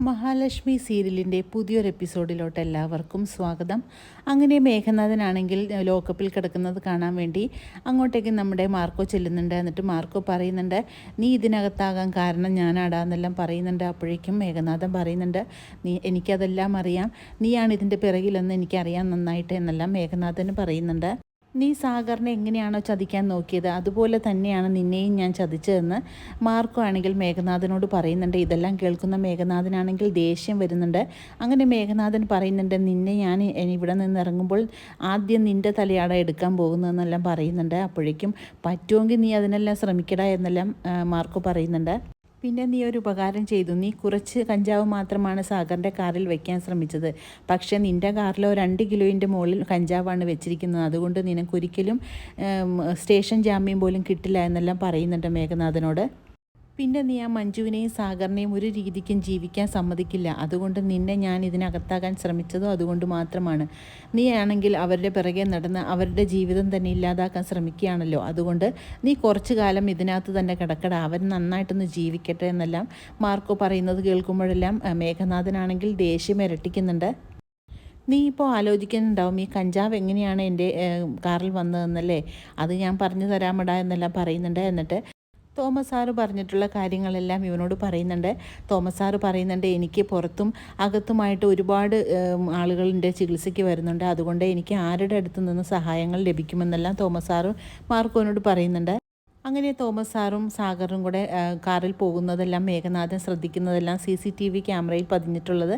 മഹാലക്ഷ്മി സീരിയലിന്റെ പുതിയൊരു എപ്പിസോഡിലോട്ട് എല്ലാവർക്കും സ്വാഗതം. അങ്ങനെ മേഘനാഥനാണെങ്കിൽ ലോക്കപ്പിൽ കിടക്കുന്നത് കാണാൻ വേണ്ടി അങ്ങോട്ടേക്ക് നമ്മുടെ മാർക്കോ ചെല്ലുന്നുണ്ട്. എന്നിട്ട് മാർക്കോ പറയുന്നുണ്ട് നീ ഇതിനകത്താകാൻ കാരണം ഞാനാടാന്നെല്ലാം പറയുന്നുണ്ട്. അപ്പോഴേക്കും മേഘനാഥൻ പറയുന്നുണ്ട് നീ എനിക്കതെല്ലാം അറിയാം. നീയാണ് ഇതിന്റെ പിറകിലെന്ന് എനിക്കറിയാം നന്നായിട്ട് എന്നെല്ലാം മേഘനാഥന് പറയുന്നുണ്ട്. നീ സാഗറിനെ എങ്ങനെയാണോ ചതിക്കാൻ നോക്കിയത് അതുപോലെ തന്നെയാണ് നിന്നെയും ഞാൻ ചതിച്ചതെന്ന് മാർക്കോ ആണെങ്കിൽ മേഘനാഥനോട് പറയുന്നുണ്ട്. ഇതെല്ലാം കേൾക്കുന്ന മേഘനാഥനാണെങ്കിൽ ദേഷ്യം വരുന്നുണ്ട്. അങ്ങനെ മേഘനാഥൻ പറയുന്നുണ്ട് നിന്നെ ഞാൻ ഇവിടെ നിന്ന് ഇറങ്ങുമ്പോൾ ആദ്യം നിന്റെ തലയാട എടുക്കാൻ പോകുന്നതെന്നെല്ലാം പറയുന്നുണ്ട്. അപ്പോഴേക്കും പറ്റുമെങ്കിൽ നീ അതിനെല്ലാം ശ്രമിക്കട എന്നെല്ലാം മാർക്കോ പറയുന്നുണ്ട്. പിന്നെ നീ ഒരു ഉപകാരം ചെയ്തു. നീ കുറച്ച് കഞ്ചാവ് മാത്രമാണ് സാഗറിന്റെ കാറിൽ വെക്കാൻ ശ്രമിച്ചത്. പക്ഷേ നിന്റെ കാറിലോ രണ്ട് കിലോയിന്റെ മുകളിൽ കഞ്ചാവാണ് വെച്ചിരിക്കുന്നത്. അതുകൊണ്ട് നിനക്കൊരിക്കലും സ്റ്റേഷൻ ജാമ്യം പോലും കിട്ടില്ല എന്നെല്ലാം പറയുന്നുണ്ട് മേഘനാഥനോട്. പിന്നെ നീ ആ മഞ്ജുവിനെയും സാഗറിനെയും ഒരു രീതിക്കും ജീവിക്കാൻ സമ്മതിക്കില്ല. അതുകൊണ്ട് നിന്നെ ഞാൻ ഇതിനകത്താകാൻ ശ്രമിച്ചതോ അതുകൊണ്ട് മാത്രമാണ്. നീ ആണെങ്കിൽ അവരുടെ പിറകെ നടന്ന് അവരുടെ ജീവിതം തന്നെ ഇല്ലാതാക്കാൻ ശ്രമിക്കുകയാണല്ലോ. അതുകൊണ്ട് നീ കുറച്ചു കാലം ഇതിനകത്ത് തന്നെ കിടക്കട. അവൻ നന്നായിട്ടൊന്ന് ജീവിക്കട്ടെ എന്നെല്ലാം മാർക്കോ പറയുന്നത് കേൾക്കുമ്പോഴെല്ലാം മേഘനാഥനാണെങ്കിൽ ദേഷ്യം ഇരട്ടിക്കുന്നുണ്ട്. നീ ഇപ്പോൾ ആലോചിക്കുന്നുണ്ടാവും ഈ കഞ്ചാവ് എങ്ങനെയാണ് എന്റെ കാറിൽ വന്നതെന്നല്ലേ? അത് ഞാൻ പറഞ്ഞു തരാമടാ എന്നെല്ലാം പറയുന്നുണ്ട്. എന്നിട്ട് തോമസ് സാറ് പറഞ്ഞിട്ടുള്ള കാര്യങ്ങളെല്ലാം ഇവനോട് പറയുന്നുണ്ട്. തോമസ് സാറ് പറയുന്നുണ്ട് എനിക്ക് പുറത്തും അകത്തുമായിട്ട് ഒരുപാട് ആളുകളുടെ ചികിത്സയ്ക്ക് വരുന്നുണ്ട്. അതുകൊണ്ട് എനിക്ക് ആരുടെ അടുത്തു നിന്ന് സഹായങ്ങൾ ലഭിക്കുമെന്നെല്ലാം തോമസ് സാറ് മാർക്കോനോട് പറയുന്നുണ്ട്. അങ്ങനെ തോമസ് സാറും സാഗറും കൂടെ കാറിൽ പോകുന്നതെല്ലാം മേഘനാഥൻ ശ്രദ്ധിക്കുന്നതെല്ലാം സി സി ടി വി ക്യാമറയിൽ പതിഞ്ഞിട്ടുള്ളത്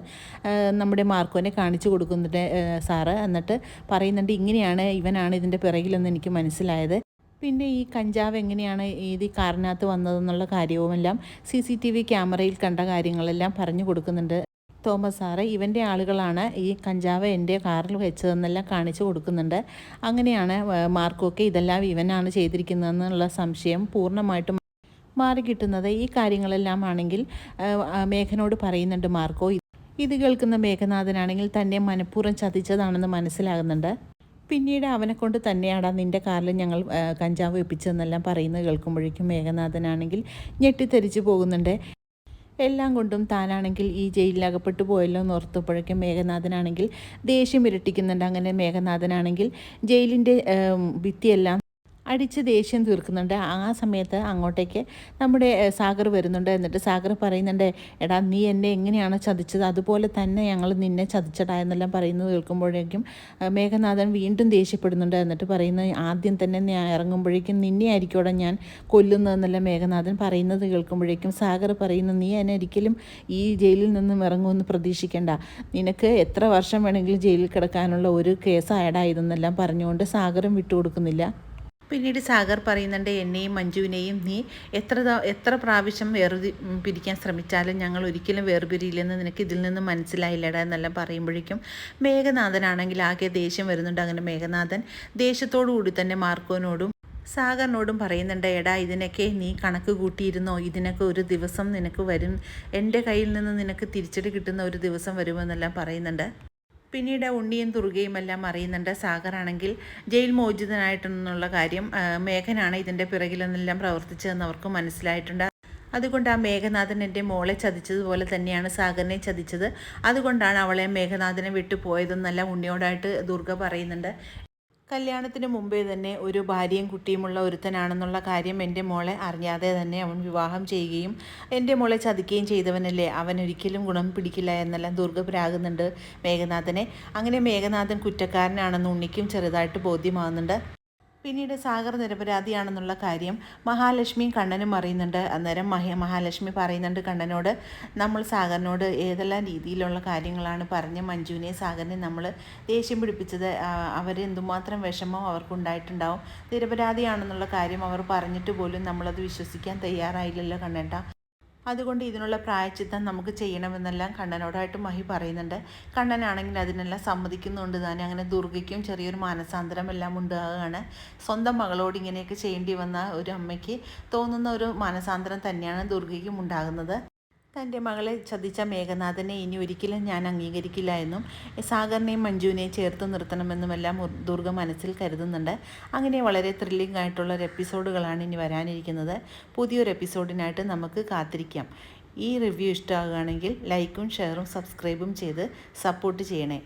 നമ്മുടെ മാർക്കോനെ കാണിച്ചു കൊടുക്കുന്നുണ്ട് സാറ്. എന്നിട്ട് പറയുന്നുണ്ട് ഇങ്ങനെയാണ് ഇവനാണ് ഇതിന്റെ പിറകിലെന്ന് എനിക്ക് മനസ്സിലായത്. പിന്നെ ഈ കഞ്ചാവ് എങ്ങനെയാണ് ഏത് കാറിനകത്ത് വന്നതെന്നുള്ള കാര്യവുമെല്ലാം സി സി ടി വി ക്യാമറയിൽ കണ്ട കാര്യങ്ങളെല്ലാം പറഞ്ഞു കൊടുക്കുന്നുണ്ട്. തോമസ് സാറ് ഇവന്റെ ആളുകളാണ് ഈ കഞ്ചാവ് എന്റെ കാറിൽ വെച്ചതെന്നെല്ലാം കാണിച്ചു കൊടുക്കുന്നുണ്ട്. അങ്ങനെയാണ് മാർക്കൊക്കെ ഇതെല്ലാം ഇവനാണ് ചെയ്തിരിക്കുന്നതെന്നുള്ള സംശയം പൂർണമായിട്ടും മാറി കിട്ടുന്നത്. ഈ കാര്യങ്ങളെല്ലാം ആണെങ്കിൽ മേഘനോട് പറയുന്നുണ്ട് മാർക്കോ. ഇത് കേൾക്കുന്ന മേഘനാഥനാണെങ്കിൽ തന്നെ മനഃപൂർവം ചതിച്ചതാണെന്ന് മനസ്സിലാകുന്നുണ്ട്. പിന്നീട് അവനെ കൊണ്ട് തന്നെയാണ് നിന്റെ കാറിൽ ഞങ്ങൾ കഞ്ചാവ് വെപ്പിച്ചതെന്നെല്ലാം പറയുന്നത് കേൾക്കുമ്പോഴേക്കും മേഘനാഥനാണെങ്കിൽ ഞെട്ടിത്തെറിച്ച് പോകുന്നുണ്ട്. എല്ലാം കൊണ്ടും താനാണെങ്കിൽ ഈ ജയിലിൽ അകപ്പെട്ടു പോയല്ലോ എന്ന് ഓർത്തപ്പോഴേക്കും മേഘനാഥനാണെങ്കിൽ ദേഷ്യം ഇരട്ടിക്കുന്നുണ്ട്. അങ്ങനെ മേഘനാഥനാണെങ്കിൽ ജയിലിന്റെ ഭിത്തിയെല്ലാം അടിച്ച് ദേഷ്യം തീർക്കുന്നുണ്ട്. ആ സമയത്ത് അങ്ങോട്ടേക്ക് നമ്മുടെ സാഗർ വരുന്നുണ്ട്. എന്നിട്ട് സാഗർ പറയുന്നുണ്ട് എടാ നീ എന്നെ എങ്ങനെയാണ് ചതിച്ചത്? അതുപോലെ തന്നെ ഞങ്ങൾ നിന്നെ ചതിച്ചടാ എന്നെല്ലാം പറയുന്നത് കേൾക്കുമ്പോഴേക്കും മേഘനാഥൻ വീണ്ടും ദേഷ്യപ്പെടുന്നുണ്ട്. എന്നിട്ട് പറയുന്നത് ആദ്യം തന്നെ ഞാൻ ഇറങ്ങുമ്പോഴേക്കും നിന്നെ ആയിരിക്കോടെ ഞാൻ കൊല്ലുന്നതെന്നെല്ലാം മേഘനാഥൻ പറയുന്നത് കേൾക്കുമ്പോഴേക്കും സാഗർ പറയുന്നു നീ എന്നെ ഒരിക്കലും ഈ ജയിലിൽ നിന്നും ഇറങ്ങുമെന്ന് പ്രതീക്ഷിക്കേണ്ട. നിനക്ക് എത്ര വർഷം വേണമെങ്കിലും ജയിലിൽ കിടക്കാനുള്ള ഒരു കേസ് ആയടായതെന്നെല്ലാം പറഞ്ഞുകൊണ്ട് സാഗരം വിട്ടുകൊടുക്കുന്നില്ല. പിന്നീട് സാഗർ പറയുന്നുണ്ട് എന്നെയും മഞ്ജുവിനെയും നീ എത്ര എത്ര പ്രാവശ്യം വേർതി പിരിക്കാൻ ശ്രമിച്ചാലും ഞങ്ങൾ ഒരിക്കലും വേർപിരിയില്ലെന്ന് നിനക്ക് ഇതിൽ നിന്ന് മനസ്സിലായില്ലടാ എന്നെല്ലാം പറയുമ്പോഴേക്കും മേഘനാഥനാണെങ്കിൽ ആകെ ദേഷ്യം വരുന്നുണ്ട്. അങ്ങനെ മേഘനാഥൻ ദേഷ്യത്തോടു കൂടി തന്നെ മാർക്കോനോടും സാഗറിനോടും പറയുന്നുണ്ട് എടാ ഇതിനൊക്കെ നീ കണക്ക് കൂട്ടിയിരുന്നോ? ഇതിനൊക്കെ ഒരു ദിവസം നിനക്ക് വരും. എന്റെ കയ്യിൽ നിന്ന് നിനക്ക് തിരിച്ചടി കിട്ടുന്ന ഒരു ദിവസം വരുമെന്നെല്ലാം പറയുന്നുണ്ട്. പിന്നീട് ഉണ്ണിയും തുറുകയും എല്ലാം അറിയുന്നുണ്ട്. സാഗറാണെങ്കിൽ ജയിൽ മോചിതനായിട്ടെന്നുള്ള കാര്യം മേഘനാണ് ഇതിന്റെ പിറകിലെന്നെല്ലാം പ്രവർത്തിച്ചതെന്ന് അവർക്ക് മനസ്സിലായിട്ടുണ്ട്. അതുകൊണ്ട് ആ മേഘനാഥൻ എന്റെ മോളെ ചതിച്ചതുപോലെ തന്നെയാണ് സാഗറിനെ ചതിച്ചത്. അതുകൊണ്ടാണ് അവളെ മേഘനാഥനെ വിട്ടുപോയതെന്നല്ല ഉണ്ണിയോടായിട്ട് ദുർഗ പറയുന്നുണ്ട്. കല്യാണത്തിന് മുമ്പേ തന്നെ ഒരു ഭാര്യയും കുട്ടിയുമുള്ള ഒരുത്തനാണെന്നുള്ള കാര്യം എന്റെ മോളെ അറിയാതെ തന്നെ അവൻ വിവാഹം ചെയ്യുകയും എന്റെ മോളെ ചതിക്കുകയും ചെയ്തവനല്ലേ? അവൻ ഒരിക്കലും ഗുണം പിടിക്കില്ല എന്നെല്ലാം ദുർഗ പ്രാകുന്നുണ്ട് മേഘനാഥനെ. അങ്ങനെ മേഘനാഥൻ കുറ്റക്കാരനാണെന്ന് ഉണ്ണിക്കും ചെറുതായിട്ട് ബോധ്യമാകുന്നുണ്ട്. പിന്നീട് സാഗർ നിരപരാധിയാണെന്നുള്ള കാര്യം മഹാലക്ഷ്മി കണ്ണനും അറിയുന്നുണ്ട്. അന്നേരം മഹ മഹാലക്ഷ്മി പറയുന്നുണ്ട് കണ്ണനോട് നമ്മൾ സാഗറിനോട് ഏതെല്ലാം രീതിയിലുള്ള കാര്യങ്ങളാണ് പറഞ്ഞ് മഞ്ജുവിനെ സാഗറിനെ നമ്മൾ ദേഷ്യം പിടിപ്പിച്ചത്? അവർ എന്തുമാത്രം വിഷമം അവർക്കുണ്ടായിട്ടുണ്ടാവും? നിരപരാധിയാണെന്നുള്ള കാര്യം അവർ പറഞ്ഞിട്ട് പോലും നമ്മളത് വിശ്വസിക്കാൻ തയ്യാറായില്ലല്ലോ കണ്ണേട്ട. അതുകൊണ്ട് ഇതിനുള്ള പ്രായച്ചിത്തം നമുക്ക് ചെയ്യണമെന്നെല്ലാം കണ്ണനോടായിട്ട് മഹി പറയുന്നുണ്ട്. കണ്ണനാണെങ്കിൽ അതിനെല്ലാം സമ്മതിക്കുന്നുണ്ട് തന്നെ അങ്ങനെ ദുർഗയ്ക്കും ചെറിയൊരു മാനസാന്തരം എല്ലാം ഉണ്ടാകുകയാണ് സ്വന്തം മകളോട് ഇങ്ങനെയൊക്കെ ചെയ്യേണ്ടി വന്ന ഒരു അമ്മയ്ക്ക് തോന്നുന്ന ഒരു മാനസാന്തരം തന്നെയാണ് ദുർഗയ്ക്കും ഉണ്ടാകുന്നത്. തന്റെ മകളെ ചതിച്ച മേഘനാഥനെ ഇനി ഒരിക്കലും ഞാൻ അംഗീകരിക്കില്ല എന്നും സാഗറിനെയും മഞ്ജുവിനെയും ചേർത്ത് നിർത്തണമെന്നുമെല്ലാം ദുർഗ മനസ്സിൽ കരുതുന്നുണ്ട്. അങ്ങനെ വളരെ ത്രില്ലിംഗ് ആയിട്ടുള്ള ഒരു എപ്പിസോഡുകളാണ് ഇനി വരാനിരിക്കുന്നത്. പുതിയൊരു എപ്പിസോഡിനായിട്ട് നമുക്ക് കാത്തിരിക്കാം. ഈ റിവ്യൂ ഇഷ്ടമാകുകയാണെങ്കിൽ ലൈക്കും ഷെയറും സബ്സ്ക്രൈബും ചെയ്ത് സപ്പോർട്ട് ചെയ്യണേ.